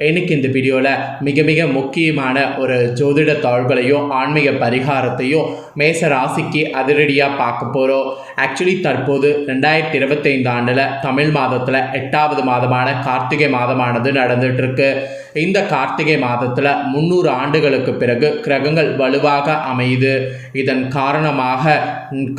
இன்னைக்கு இந்த வீடியோவில் மிக மிக முக்கியமான ஒரு ஜோதிட தாழ்வுகளையும் ஆன்மீக பரிகாரத்தையும் மேச ராசிக்கு அதிரடியாக பார்க்க போகிறோம் ஆக்சுவலி தற்போது ரெண்டாயிரத்தி இருபத்தைந்து ஆண்டில் தமிழ் மாதத்தில் எட்டாவது மாதமான கார்த்திகை மாதமானது நடந்துகிட்ருக்கு இந்த கார்த்திகை மாதத்தில் முந்நூறு ஆண்டுகளுக்கு பிறகு கிரகங்கள் வலுவாக அமையுது. இதன் காரணமாக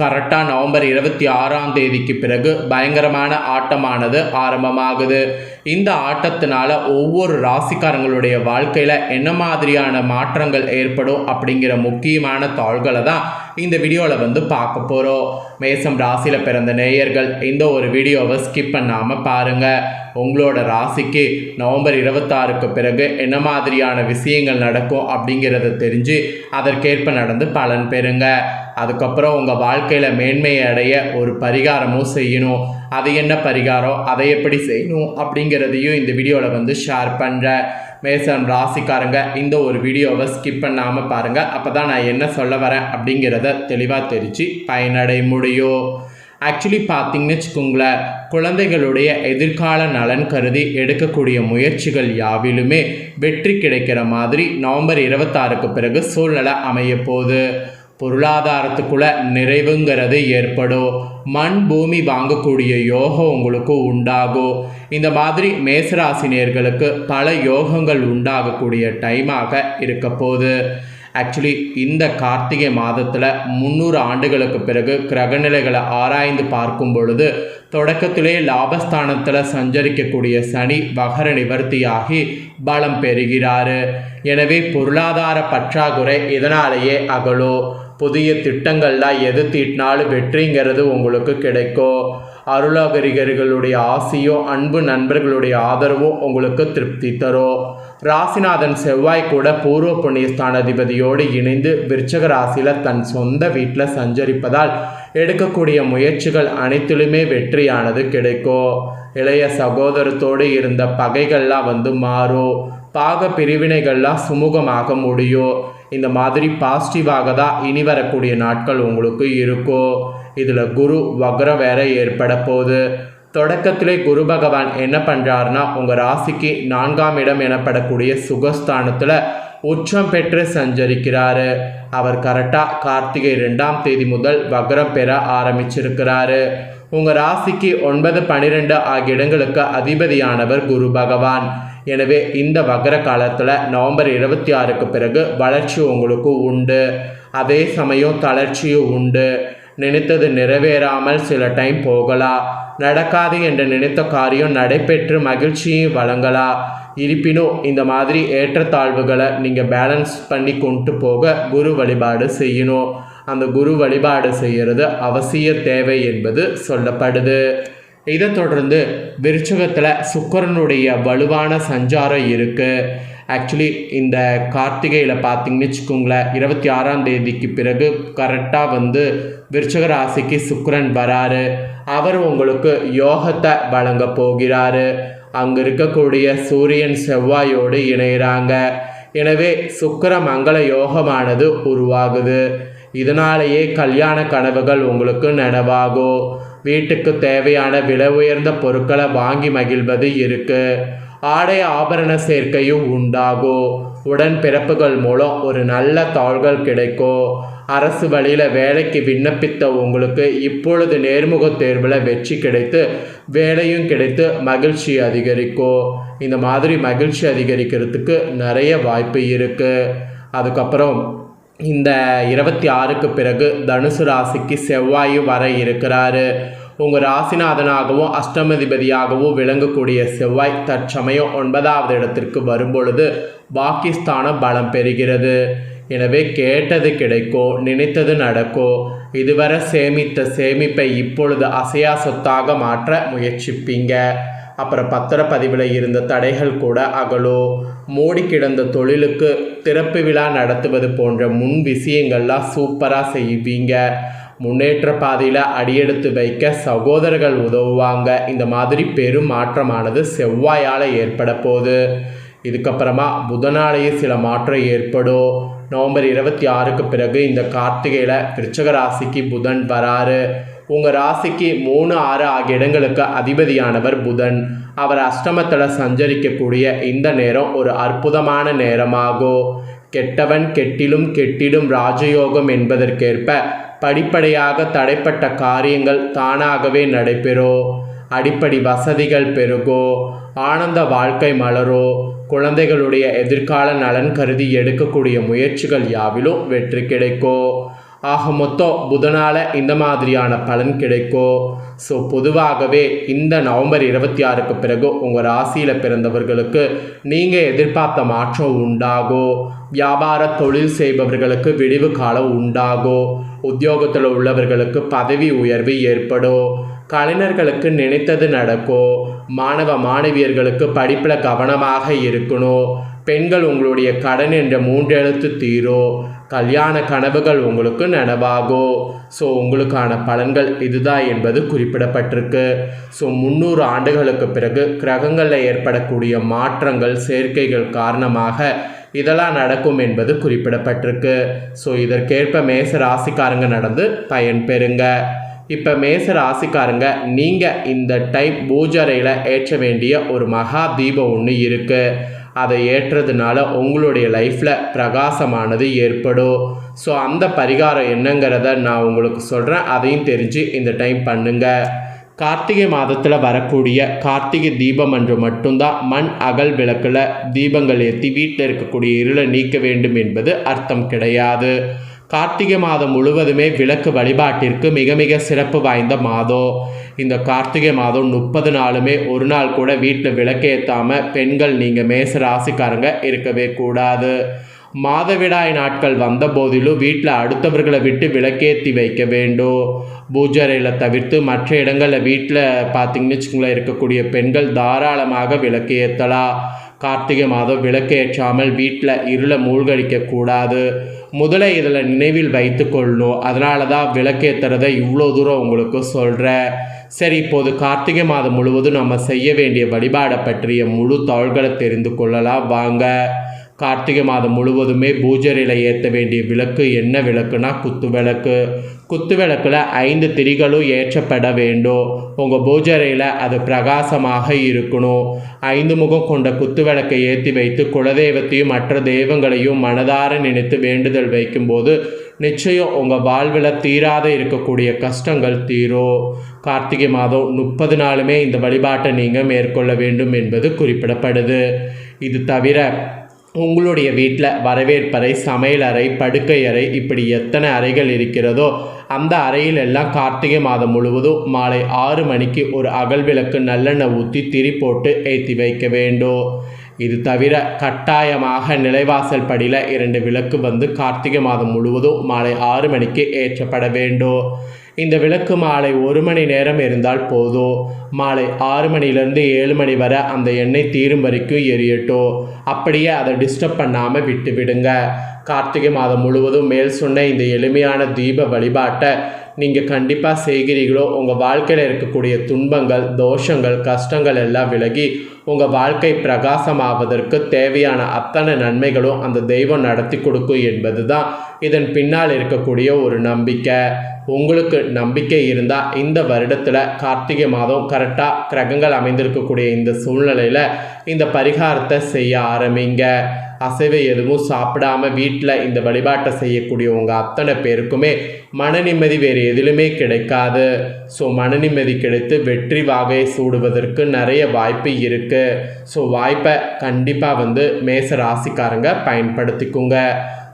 கரெக்டாக நவம்பர் இருபத்தி ஆறாம் தேதிக்கு பிறகு பயங்கரமான ஆட்டமானது ஆரம்பமாகுது. இந்த ஆட்டத்தினால ஒவ்வொரு ராசிக்காரங்களுடைய வாழ்க்கையில் என்ன மாதிரியான மாற்றங்கள் ஏற்படும் அப்படிங்கிற முக்கியமான தாள்களை தான் இந்த வீடியோவில் வந்து பார்க்க போகிறோம் மேசம் ராசியில் பிறந்த நேயர்கள் இந்த ஒரு வீடியோவை ஸ்கிப் பண்ணாமல் பாருங்கள் உங்களோட ராசிக்கு நவம்பர் இருபத்தாறுக்கு பிறகு என்ன மாதிரியான விஷயங்கள் நடக்கும் அப்படிங்கிறத தெரிஞ்சு அதற்கேற்ப நடந்து பலன் பெறுங்க. அதுக்கப்புறம் உங்கள் வாழ்க்கையில் மேன்மை அடைய ஒரு பரிகாரமும் செய்யணும். அது என்ன பரிகாரம்? அதை எப்படி செய்யணும் அப்படிங்கிறதையும் இந்த வீடியோவில் வந்து ஷேர் பண்ணுறேன் மேசன் ராசிக்காரங்க இந்த ஒரு வீடியோவை ஸ்கிப் பண்ணாமல் பாருங்கள் அப்போ தான் நான் என்ன சொல்ல வரேன் அப்படிங்கிறத தெளிவாக தெரிஞ்சு பயனடை முடியும். ஆக்சுவலி பார்த்தீங்கன்னு வச்சுக்கோங்களேன் குழந்தைகளுடைய எதிர்கால நலன் கருதி எடுக்கக்கூடிய முயற்சிகள் யாவிலுமே வெற்றி கிடைக்கிற மாதிரி நவம்பர் இருபத்தாறுக்கு பிறகு சூழ்நிலை அமைய போகுது பொருளாதாரத்துக்குள்ள நிறைவுங்கிறது ஏற்படும். மண் பூமி வாங்கக்கூடிய யோகம் உங்களுக்கு உண்டாகும். இந்த மாதிரி மேசராசினியர்களுக்கு பல யோகங்கள் உண்டாகக்கூடிய டைமாக இருக்க போகுது. ஆக்சுவலி இந்த கார்த்திகை மாதத்தில் முந்நூறு ஆண்டுகளுக்கு பிறகு கிரகநிலைகளை ஆராய்ந்து பார்க்கும் பொழுது தொடக்கத்திலே லாபஸ்தானத்தில் சஞ்சரிக்கக்கூடிய சனி வகர நிவர்த்தியாகி பலம் பெறுகிறாரு. எனவே பொருளாதார பற்றாக்குறை இதனாலேயே அகலோ புதிய திட்டங்கள்லாம் எது தீட்டினாலும் வெற்றிங்கிறது உங்களுக்கு கிடைக்கும். அருளாகரிகர்களுடைய ஆசையும் அன்பு நண்பர்களுடைய ஆதரவும் உங்களுக்கு திருப்தி தரும். ராசிநாதன் செவ்வாய் கூட பூர்வ புண்ணிய ஸ்தானாதிபதியோடு இணைந்து விருச்சக ராசியில் தன் சொந்த வீட்டில் சஞ்சரிப்பதால் எடுக்கக்கூடிய முயற்சிகள் அனைத்திலுமே வெற்றியானது கிடைக்கும். இளைய சகோதரத்தோடு இருந்த பகைகள்லாம் வந்து மாறும். பாக பிரிவினைகள்லாம் சுமூகமாக முடியும் இந்த மாதிரி பாசிட்டிவாக தான் இனி வரக்கூடிய நாட்கள் உங்களுக்கு இருக்கும் இதில் குரு வக்ரம் வேற ஏற்பட போகுது. தொடக்கத்திலே குரு பகவான் என்ன பண்ணுறாருனா உங்கள் ராசிக்கு நான்காம் இடம் எனப்படக்கூடிய சுகஸ்தானத்தில் உச்சம் பெற்று சஞ்சரிக்கிறாரு. அவர் கரெக்டாக கார்த்திகை ரெண்டாம் தேதி முதல் வக்ரம் பெற ஆரம்பிச்சிருக்கிறாரு. உங்கள் ராசிக்கு ஒன்பது பன்னிரெண்டு ஆகிய இடங்களுக்கு அதிபதியானவர் குரு பகவான். எனவே இந்த வக்ர காலத்தில் நவம்பர் இருபத்தி ஆறுக்கு பிறகு வளர்ச்சி உங்களுக்கு உண்டு. அதே சமயம் தளர்ச்சியும் உண்டு. நினைத்தது நிறைவேறாமல் சில டைம் போகலாம். நடக்காது என்று நினைத்த காரியம் நடைபெற்று மகிழ்ச்சியை வழங்கலாம். இருப்பினும் இந்த மாதிரி ஏற்றத்தாழ்வுகளை நீங்கள் பேலன்ஸ் பண்ணி கொண்டு போக குரு வழிபாடு செய்யணும். அந்த குரு வழிபாடு செய்கிறது அவசிய தேவை என்பது சொல்லப்படுது. இதை தொடர்ந்து விருச்சகத்தில் சுக்கரனுடைய வலுவான சஞ்சாரம் இருக்குது ஆக்சுவலி இந்த கார்த்திகையில் பார்த்தீங்கன்னு வச்சுக்கோங்களேன் இருபத்தி ஆறாம் தேதிக்கு பிறகு கரெக்டாக வந்து விருச்சக ராசிக்கு சுக்கரன் வராரு. அவர் உங்களுக்கு யோகத்தை வழங்க போகிறாரு. அங்கே இருக்கக்கூடிய சூரியன் செவ்வாயோடு இணைகிறாங்க எனவே சுக்கர மங்கள யோகமானது உருவாகுது. இதனாலேயே கல்யாண கனவுகள் உங்களுக்கு நனவாகும். வீட்டுக்கு தேவையான விலை உயர்ந்த பொருட்களை வாங்கி மகிழ்வது இருக்கு. ஆடை ஆபரண சேர்க்கையும் உண்டாகும் உடன் பிறப்புகள் மூலம் ஒரு நல்ல தாள்கள் கிடைக்கும் அரசு வழியில் வேலைக்கு விண்ணப்பித்த உங்களுக்கு இப்பொழுது நேர்முக தேர்வில் வெற்றி கிடைத்து வேலையும் கிடைத்து மகிழ்ச்சி அதிகரிக்கும் இந்த மாதிரி மகிழ்ச்சி அதிகரிக்கிறதுக்கு நிறைய வாய்ப்பு இருக்குது அதுக்கப்புறம் இந்த இருபத்தி ஆறுக்கு பிறகு தனுசு ராசிக்கு செவ்வாயும் வர இருக்கிறாரு. உங்கள் ராசிநாதனாகவும் அஷ்டமதிபதியாகவும் விளங்கக்கூடிய செவ்வாய் தற்சமயம் ஒன்பதாவது இடத்திற்கு வரும்பொழுது பாகிஸ்தான பலம் பெறுகிறது. எனவே கேட்டது கிடைக்கும் நினைத்தது நடக்கும் இதுவரை சேமித்த சேமிப்பை இப்பொழுது அசையா சொத்தாக மாற்ற முயற்சிப்பீங்க. அப்புறம் பத்திரப்பதிவில் இருந்த தடைகள் கூட அகலோ மூடி கிடந்த தொழிலுக்கு திறப்பு விழா நடத்துவது போன்ற முன் விஷயங்கள்லாம் சூப்பராக செய்வீங்க. முன்னேற்ற பாதையில் அடியெடுத்து வைக்க சகோதரர்கள் உதவுவாங்க. இந்த மாதிரி பெரும் மாற்றமானது செவ்வாயால் ஏற்பட போகுது. இதுக்கப்புறமா புதனாலேயே சில மாற்றம் ஏற்படும். நவம்பர் இருபத்தி ஆறுக்கு பிறகு இந்த கார்த்திகையில் விருச்சக ராசிக்கு புதன் வராரு. உங்கள் ராசிக்கு மூணு ஆறு ஆகிய இடங்களுக்கு அதிபதியானவர் புதன். அவர் அஷ்டமத்தில் சஞ்சரிக்கக்கூடிய இந்த நேரம் ஒரு அற்புதமான நேரமாகும். கெட்டவன் கெட்டிலும் கெட்டிடும் ராஜயோகம் என்பதற்கேற்ப படிப்படியாக தடைப்பட்ட காரியங்கள் தானாகவே நடைபெறும். அடிப்படை வசதிகள் பெருகோ ஆனந்த வாழ்க்கை மலரோ குழந்தைகளுடைய எதிர்கால நலன் கருதி எடுக்கக்கூடிய முயற்சிகள் யாவிலும் வெற்றி கிடைக்கும். ஆக மொத்தம் புதனால இந்த மாதிரியான பலன் கிடைக்கும் ஸோ பொதுவாகவே இந்த நவம்பர் இருபத்தி ஆறுக்கு பிறகு உங்கள் ராசியில் பிறந்தவர்களுக்கு நீங்கள் எதிர்பார்த்த மாற்றம் உண்டாகும் வியாபார தொழில் செய்பவர்களுக்கு விடிவு காலம் உண்டாகும் உத்தியோகத்தில் உள்ளவர்களுக்கு பதவி உயர்வு ஏற்படும் கலைஞர்களுக்கு நினைத்தது நடக்கும் மாணவ மாணவியர்களுக்கு படிப்பில் கவனமாக இருக்கணும்? பெண்கள் உங்களுடைய கடன் என்ற மூன்றெழுத்து தீரோ. கல்யாண கனவுகள் உங்களுக்கு நனவாகோ. ஸோ உங்களுக்கான பலன்கள் இதுதான் என்பது குறிப்பிடப்பட்டிருக்கு. ஸோ முந்நூறு ஆண்டுகளுக்கு பிறகு கிரகங்களில் ஏற்படக்கூடிய மாற்றங்கள் சேர்க்கைகள் காரணமாக இதெல்லாம் நடக்கும் என்பது குறிப்பிடப்பட்டிருக்கு. ஸோ இதற்கேற்ப மேச ராசிக்காரங்க நடந்து பயன் பெறுங்க. இப்போ மேச ராசிக்காரங்க நீங்கள் இந்த டைம் பூஜரையில் ஏற்ற வேண்டிய ஒரு மகா தீபம் ஒன்று இருக்குது அதை ஏற்றதுனால உங்களுடைய லைஃப்பில் பிரகாசமானது ஏற்படும். ஸோ அந்த பரிகாரம் என்னங்கிறத நான் உங்களுக்கு சொல்கிறேன் அதையும் தெரிஞ்சு இந்த டைம் பண்ணுங்கள் கார்த்திகை மாதத்தில் வரக்கூடிய கார்த்திகை தீபம் அன்று மட்டும்தான் மண் அகல் விளக்கில் தீபங்கள் ஏற்றி வீட்டில் இருக்கக்கூடிய இருளை நீக்க வேண்டும் என்பது அர்த்தம் கிடையாது. கார்த்திகை மாதம் முழுவதுமே விளக்கு வழிபாட்டிற்கு மிக மிக சிறப்பு வாய்ந்த மாதம் இந்த கார்த்திகை மாதம் முப்பது நாளுமே ஒரு நாள் கூட வீட்டில் விளக்கேற்றாமல் பெண்கள் நீங்கள் மேச ராசிக்காரங்க இருக்கவே கூடாது. மாதவிடாய் நாட்கள் வந்த போதிலும் வீட்டில் அடுத்தவர்களை விட்டு விளக்கேற்றி வைக்க வேண்டும். பூஜரையில் தவிர்த்து மற்ற இடங்களில் வீட்டில் பார்த்தீங்கன்னு வச்சுக்கோங்களேன் இருக்கக்கூடிய பெண்கள் தாராளமாக விளக்கு ஏற்றலாம் கார்த்திகை மாதம் விளக்கு ஏற்றாமல் வீட்டில் இருளை மூழ்கடிக்கக்கூடாது. முதல்ல இதில் நினைவில் வைத்து கொள்ளணும் அதனால தான் விளக்கேற்றுறதை இவ்வளோ தூரம் உங்களுக்கு சொல்கிறேன் சரி இப்போது கார்த்திகை மாதம் முழுவதும் நம்ம செய்ய வேண்டிய வழிபாடை பற்றிய முழு தகவல்களை தெரிந்து கொள்ளலாம். வாங்க. கார்த்திகை மாதம் முழுவதுமே பூஜரையில் ஏற்ற வேண்டிய விளக்கு என்ன விளக்குனா குத்து விளக்கு குத்து விளக்கில் ஐந்து திரிகளும் ஏற்றப்பட வேண்டும் உங்கள் பூஜரையில் அது பிரகாசமாக இருக்கணும். ஐந்து முகம் கொண்ட குத்து விளக்கை ஏற்றி வைத்து குலதெய்வத்தையும் மற்ற தெய்வங்களையும் மனதார நினைத்து வேண்டுதல் வைக்கும்போது நிச்சயம் உங்கள் வாழ்வில் தீராத இருக்கக்கூடிய கஷ்டங்கள் தீரும் கார்த்திகை மாதம் முப்பது நாளுமே இந்த வழிபாட்டை நீங்கள் மேற்கொள்ள வேண்டும் என்பது குறிப்பிடப்படுது. இது தவிர உங்களுடைய வீட்டில் வரவேற்பறை சமையலறை படுக்கை அறை இப்படி எத்தனை அறைகள் இருக்கிறதோ அந்த அறையில் எல்லாம் கார்த்திகை மாதம் முழுவதும் மாலை ஆறு மணிக்கு ஒரு அகல் விளக்கு நல்லெண்ணெய் ஊற்றி திரி போட்டு ஏற்றி வைக்க வேண்டும். இது தவிர கட்டாயமாக நிலைவாசல் படியில் இரண்டு விளக்கு வந்து கார்த்திகை மாதம் முழுவதும் மாலை ஆறு மணிக்கு ஏற்றப்பட வேண்டும். இந்த விளக்கு மாலை ஒரு மணி நேரம் இருந்தால் போதும். மாலை ஆறு மணிலேருந்து ஏழு மணி வரை அந்த எண்ணெய் தீரும் வரைக்கும் எரியட்டும். அப்படியே அதை டிஸ்டர்ப் பண்ணாமல் விட்டு விடுங்க கார்த்திகை மாதம் முழுவதும் மேல் சொன்ன இந்த எளிமையான தீப வழிபாட்டை நீங்கள் கண்டிப்பாக செய்கிறீர்களோ உங்கள் வாழ்க்கையில் இருக்கக்கூடிய துன்பங்கள் தோஷங்கள் கஷ்டங்கள் எல்லாம் விலகி உங்கள் வாழ்க்கை பிரகாசமாவதற்கு தேவையான அத்தனை நன்மைகளும் அந்த தெய்வம் நடத்தி கொடுக்கும் என்பது தான் இதன் பின்னால் இருக்கக்கூடிய ஒரு நம்பிக்கை. உங்களுக்கு நம்பிக்கை இருந்தால் இந்த வருடத்தில் கார்த்திகை மாதம் கரெக்டாக கிரகங்கள் அமைந்திருக்கக்கூடிய இந்த சூழ்நிலையில் இந்த பரிகாரத்தை செய்ய ஆரம்பிங்க. அசைவை எதுவும் சாப்பிடாம வீட்டில் இந்த வழிபாட்டை செய்யக்கூடியவங்க அத்தனை பேருக்குமே மன நிம்மதி வேறு எதிலுமே கிடைக்காது. ஸோ மன நிம்மதி கிடைத்து வெற்றி வாகையை சூடுவதற்கு நிறைய வாய்ப்பு இருக்குது ஸோ வாய்ப்பை கண்டிப்பாக வந்து மேச ராசிக்காரங்க பயன்படுத்திக்குங்க.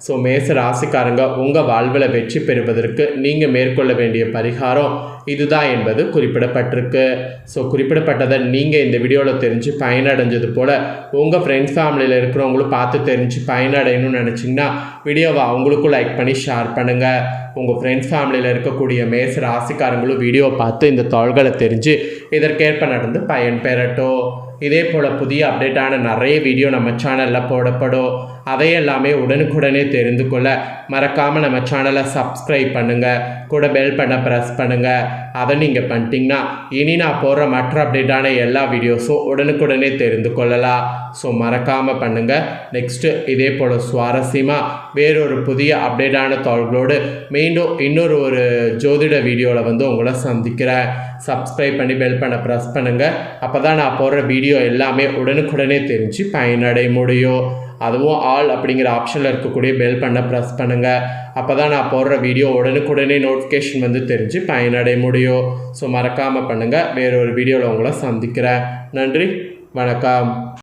ஸோ மேச ராசிக்காரங்க உங்கள் வாழ்வில் வெற்றி பெறுவதற்கு நீங்கள் மேற்கொள்ள வேண்டிய பரிகாரம் இதுதான் என்பது குறிப்பிடப்பட்டிருக்கு. ஸோ குறிப்பிடப்பட்டதை நீங்கள் இந்த வீடியோவில் தெரிஞ்சு பயனடைஞ்சது போல் உங்கள் ஃப்ரெண்ட்ஸ் ஃபேமிலியில் இருக்கிறவங்களும் பார்த்து தெரிஞ்சு பயனடையணும்னு நினச்சிங்கன்னா வீடியோவை அவங்களுக்கும் லைக் பண்ணி ஷேர் பண்ணுங்கள் உங்கள் ஃப்ரெண்ட்ஸ் ஃபேமிலியில் இருக்கக்கூடிய மேச ராசிக்காரங்களும் வீடியோ பார்த்து இந்த தாள்களை தெரிஞ்சு இதற்கேற்ப நடந்து பயன் பெறட்டும் இதே போல் புதிய அப்டேட்டான நிறைய வீடியோ நம்ம சேனலில் போடப்படும். அதையெல்லாமே உடனுக்குடனே தெரிந்து கொள்ள மறக்காமல் நம்ம சேனலை சப்ஸ்கிரைப் பண்ணுங்கள் கூட பெல் பண்ண ப்ரெஸ் பண்ணுங்கள் அதை நீங்கள் பண்ணிட்டீங்கன்னா இனி நான் போடுற மற்ற அப்டேட்டான எல்லா வீடியோஸும் உடனுக்குடனே தெரிந்து கொள்ளலாம். ஸோ மறக்காமல் பண்ணுங்கள் நெக்ஸ்ட்டு இதே போல் சுவாரஸ்யமாக வேறொரு புதிய அப்டேட்டான தகவல்களோடு மீண்டும் இன்னொரு ஒரு ஜோதிட வீடியோவில் வந்து உங்களை சந்திக்கிறேன். சப்ஸ்கிரைப் பண்ணி பெல் பண்ண ப்ரெஸ் பண்ணுங்கள் அப்போ தான் நான் போடுற வீடியோ எல்லாமே உடனுக்குடனே தெரிஞ்சு பயனடைய முடியும். அதுவும் ஆல் அப்படிங்கிற ஆப்ஷனில் இருக்கக்கூடிய பெல் பண்ண ப்ரெஸ் பண்ணுங்கள் அப்போ தான் நான் போடுற வீடியோ உடனுக்குடனே நோட்டிஃபிகேஷன் வந்து தெரிஞ்சு பயனடைய முடியும். ஸோ மறக்காமல் பண்ணுங்கள் வேறொரு வீடியோவில் உங்களை சந்திக்கிறேன். நன்றி. வணக்கம்.